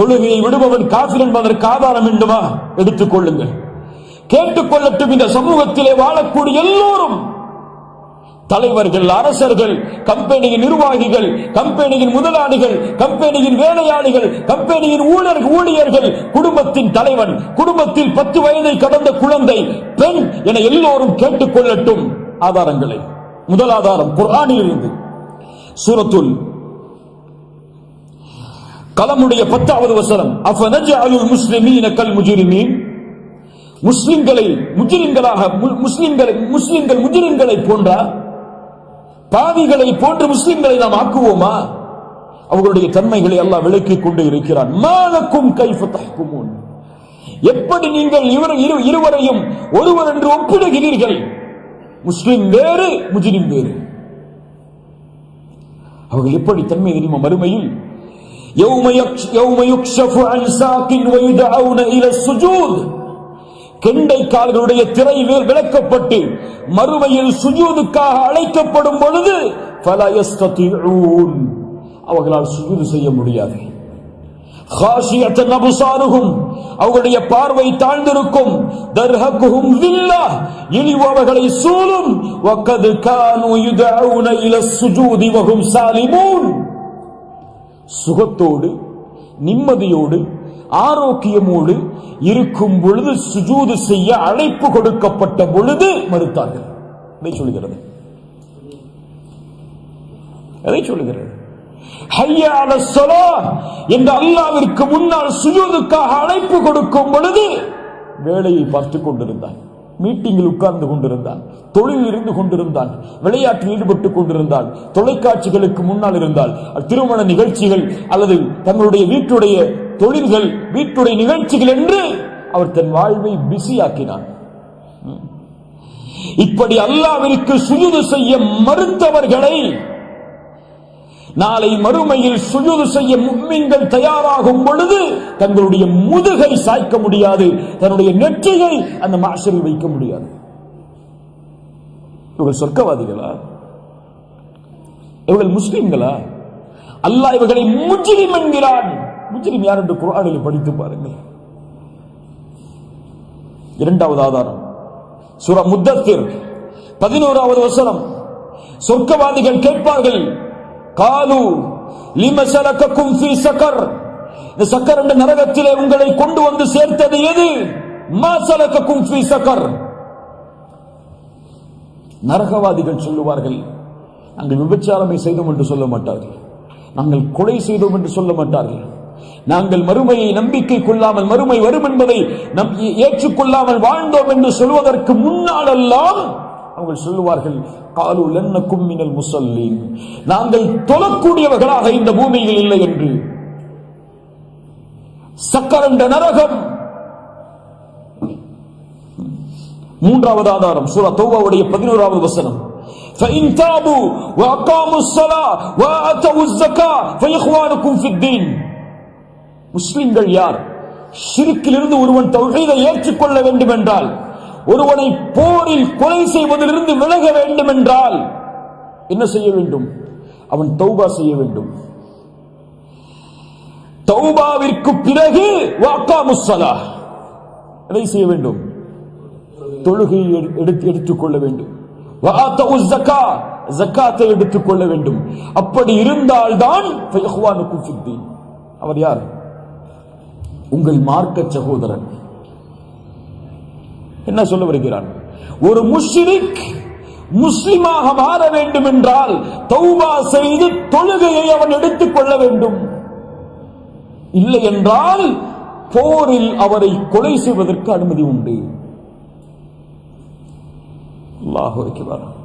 தொழுகையை விடுபவன் காபிர் என்பதற்கு ஆதாரம் வேண்டுமா? எடுத்துக் கொள்ளுங்கள். கேட்டுக்கொள்ளட்டும் இந்த சமூகத்திலே வாழக்கூடிய எல்லோரும். தலைவர்கள் அரசர்கள் கம்பெனியின் நிர்வாகிகள் கம்பெனியின் முதலாளிகள் கம்பெனியின் வேலையாளிகள் கம்பெனியின் ஊழல் ஊழியர்கள் குடும்பத்தின் தலைவன் குடும்பத்தில் பத்து வயதை கடந்த குழந்தை பெண் என எல்லோரும் கேட்டுக்கொள்ளட்டும். ஆதாரங்களை. முதல் ஆதாரம் குர்ஆனில் இருந்து சூரத்துல் கலமுடைய பத்தாவது வசனம் அஃபனஜஅலுல் முஸ்லிமீன கல் முஜிரிமீன்? முஸ்லிம்களை முஜிரிங்களாக முஸ்லிம்களை முஸ்லிம்கள் முஜிரிங்களை போன்ற பாவிகளை போன்று முஸ்லிம்களை நாம் ஆக்குவோமா? அவர்களுடைய தன்மைகளை எல்லாம் விளக்கிக் கொண்டு இருக்கிறான். மாலக்கும் கைஃப எப்படி நீங்கள் இவர் இரு இருவரையும் ஒருவர் என்று ஒப்பிடுகிறீர்கள்? முஸ்லிம் வேறு முஜிரிம் வேறு. அவர்கள் எப்படி தன்மை தெரியுமா? மறுமையில் கெண்டை கால்களுடைய திரை மேல் விளக்கப்பட்டு மறுமையில் சுஜூதுக்காக அழைக்கப்படும் பொழுது அவர்களால் சுஜூது செய்ய முடியாது. அவர்களுடைய பார்வை தாழ்ந்திருக்கும். தர்ஹகுஹும் வில்லா இழிவு அவர்களை சூழும். வக்கது கானு யுதவுன இல சுஜூதி வகும் சாலிமூன். சுகத்தோடு நிம்மதியோடு ஆரோக்கியமோடு இருக்கும் பொழுது சுஜூது செய்ய அழைப்பு கொடுக்கப்பட்ட பொழுது மறுத்தார்கள். அதை சொல்கிறது அதை சொல்லுகிறது. ஹய்யா அல்லாவிற்கு முன்னால் சுஜூதுக்காக அழைப்பு கொடுக்கும் பொழுது வேலையை பார்த்துக் கொண்டிருந்தான் மீட்டிங்கில் உட்கார்ந்து கொண்டிருந்தான். தொழில் இருந்து கொண்டிருந்தான். விளையாட்டில் ஈடுபட்டுக் கொண்டிருந்தான். தொலைக்காட்சிகளுக்கு முன்னால் இருந்தால் திருமண நிகழ்ச்சிகள் அல்லது தங்களுடைய வீட்டுடைய தொழில்கள் வீட்டுடைய நிகழ்ச்சிகள் என்று அவர் தன் வாழ்வை பிஸியாக்கினான் இப்படி அல்லாவிற்கு சுயுது செய்ய மறுத்தவர்களை நாளை மறுமையில் சுஜூது செய்ய முக்மின்கள் தயாராகும் பொழுது தங்களுடைய முதுகை சாய்க்க முடியாது. தன்னுடைய நெற்றியை அந்த மாஷரில் வைக்க முடியாது. இவர்கள் சொர்க்கவாதிகளா? இவர்கள் முஸ்லிம்களா? அல்லாஹ் இவர்களை முஜ்ரிம் என்கிறான். முஜ்ரிம் யார் என்று குரானில் படித்து பாருங்கள். இரண்டாவது ஆதாரம். சுர முத்தத்திர் பதினோராவது வசனம். சொர்க்கவாதிகள் கேட்பார்கள் காலு லிமசலக்கும் சலக்கக்கும் சக்கர் இந்த சக்கர் என்ற நரகத்திலே உங்களை கொண்டு வந்து சேர்த்தது எது? மாசலக்கும் ஃபீ சக்கர் நரகவாதிகள் சொல்லுவார்கள் நாங்கள் விபச்சாரமை செய்தோம் என்று சொல்ல மாட்டார்கள். நாங்கள் கொலை செய்தோம் என்று சொல்ல மாட்டார்கள். நாங்கள் மறுமையை நம்பிக்கை கொள்ளாமல் மறுமை வரும் என்பதை நம் ஏற்றுக்கொள்ளாமல் வாழ்ந்தோம் என்று சொல்வதற்கு முன்னாலெல்லாம் அவர்கள் சொல்லுவார்கள் காலு லன்னக்கும் மினல் முசல்லீன் நாங்கள் தொழக்கூடியவர்களாக இந்த பூமியில் இல்லை என்று சக்கரண்ட நரகம் மூன்றாவது ஆதாரம் சூரா தௌபாவுடைய பதினோராவது வசனம் فإن تابوا وأقاموا الصلاة وآتوا الزكاة فإخوانكم في الدين முஸ்லிம்கள் யார் ஷிருக்கிலிருந்து ஒருவன் தௌஹீதை ஏற்றுக்கொள்ள வேண்டும் என்றால் ஒருவனை போரில் கொலை செய்வதிலிருந்து விலக வேண்டும் என்றால் என்ன செய்ய வேண்டும்? அவன் தௌபா செய்ய வேண்டும். தௌபாவிற்கு பிறகு வாக்கா முசலா எதை செய்ய வேண்டும்? தொழுகையை எடு- எடுத்து எடுத்துக்கொள்ள வேண்டும். வஆத்தவு ஸக்கா ஜக்காத்தை எடுத்துக்கொள்ள வேண்டும். அப்படி இருந்தால்தான் அவர் யார்? உங்கள் மார்க்க சகோதரன். என்ன சொல்ல வருகிறான் ஒரு முஷ்ரிக் முஸ்லிமாக மாற வேண்டும் என்றால் தௌபா செய்து தொழுகையை அவன் எடுத்துக் கொள்ள வேண்டும். இல்லை என்றால் போரில் அவரை கொலை செய்வதற்கு அனுமதி உண்டு. அல்லாஹு அக்பர்.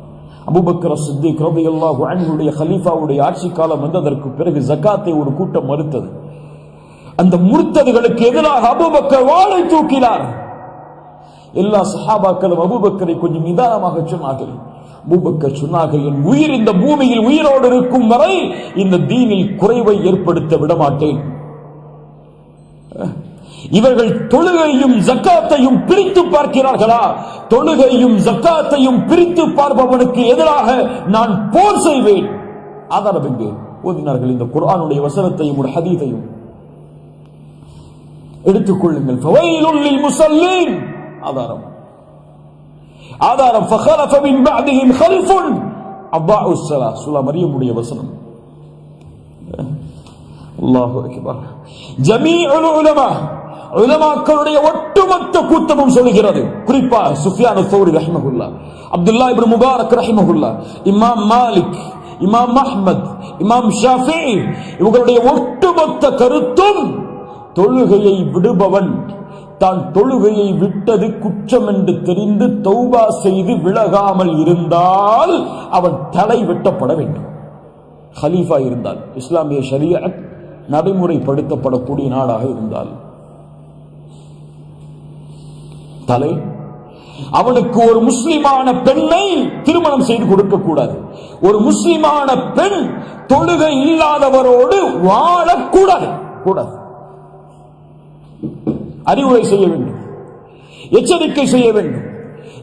அபூபக்கர் சித்திக் ரலியல்லாஹு ஆட்சி காலம் வந்ததற்கு பிறகு ஜகாத்தை ஒரு கூட்டம் மறுத்தது. அந்த முர்த்ததுகளுக்கு எதிராக அபுபக்கர் வாழை தூக்கினார். எல்லா சஹாபாக்களும் அபுபக்கரை கொஞ்சம் நிதானமாக சொன்னார்கள். அபுபக்கர் சொன்னார்கள் என் உயிர் இந்த பூமியில் உயிரோடு இருக்கும் வரை இந்த தீனில் குறைவை ஏற்படுத்த விடமாட்டேன். இவர்கள் தொழுகையும் ஜக்காத்தையும் பிரித்து பார்க்கிறார்களா? தொழுகையும் ஜக்காத்தையும் பிரித்து பார்ப்பவனுக்கு எதிராக நான் போர் செய்வேன். ஆதாரம் எங்கே ஓதினார்கள் இந்த குர்ஆனுடைய வசனத்தையும் ஒரு ஹதீதையும் எடுத்துக்கொள்ளுங்கள் ஃபவைலுல் லில் ஆதாரம். ஆதாரம் ஃபഖலஃப மின் பஅதிஹிம் கல்ஃபுன் அல்லாஹு ஸலா சூரா மரியமுடைய வசனம். அல்லாஹு அக்பர். ஜமீஉல் உலமா. உலமாக்களுடைய ஒட்டுமொத்த கூட்டமும் சொல்கிறது குறிப்பா சுஃபியான் சௌரி ரஹ்மஹுல்லா அப்துல்லா இப்னு முபாரக் ரஹ்மஹுல்லா இமாம் மாலிக் இமாம் அஹ்மத் இமாம் ஷாஃபி இவங்களுடைய ஒட்டுமொத்த கருத்தும் தொழுகையை விடுபவன். தான் தொழுகையை விட்டது குற்றம் என்று தெரிந்து தௌபா செய்து விலகாமல் இருந்தால் அவன் தலை வெட்டப்பட வேண்டும். ஹலீஃபா இருந்தால் இஸ்லாமிய ஷரியத் நடைமுறைப்படுத்தப்படக்கூடிய நாடாக இருந்தால். தலை அவனுக்கு ஒரு முஸ்லிமான பெண்ணை திருமணம் செய்து கொடுக்க கூடாது ஒரு முஸ்லிமான பெண் தொழுகை இல்லாதவரோடு வாழக்கூடாது. கூடாது. அறிவுரை செய்ய வேண்டும். எச்சரிக்கை செய்ய வேண்டும்.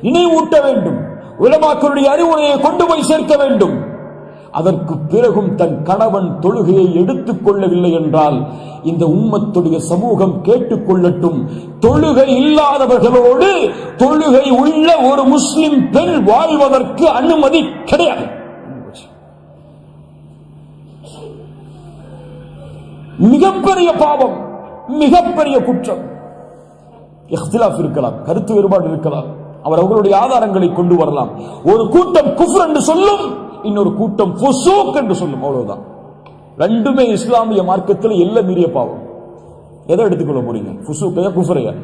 நினைவூட்ட வேண்டும். உலமாக்களுடைய அறிவுரையை கொண்டு போய் சேர்க்க வேண்டும். அதற்கு பிறகும் தன் கணவன் தொழுகையை எடுத்துக் கொள்ளவில்லை என்றால் இந்த உம்மத்துடைய சமூகம் கேட்டுக்கொள்ளட்டும் தொழுகை இல்லாதவர்களோடு தொழுகை உள்ள ஒரு முஸ்லிம் பெண் வாழ்வதற்கு அனுமதி கிடையாது. மிகப்பெரிய பாவம் மிகப்பெரிய குற்றம். இஹ்திலாஃப் இருக்கலாம் கருத்து வேறுபாடு இருக்கலாம். அவர் அவர்களுடைய ஆதாரங்களை கொண்டு வரலாம். ஒரு கூட்டம் குஃப்ர் என்று சொல்லும் இன்னொரு கூட்டம் ஃபுசூக் என்று சொல்லும் அவ்வளவுதான். ரெண்டுமே இஸ்லாமிய மார்க்கத்தில் எல்ல மீறிய பாவம். எதை எடுத்துக்கொள்ள போறீங்க? ஃபுசூக்கையா குஃப்ரையா?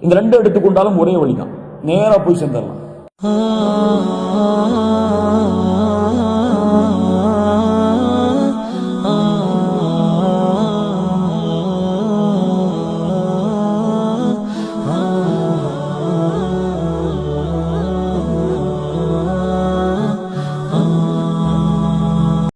இந்த ரெண்டு எடுத்துக்கொண்டாலும் ஒரே வழிதான். நேரா போய் சேர்ந்துடலாம். ah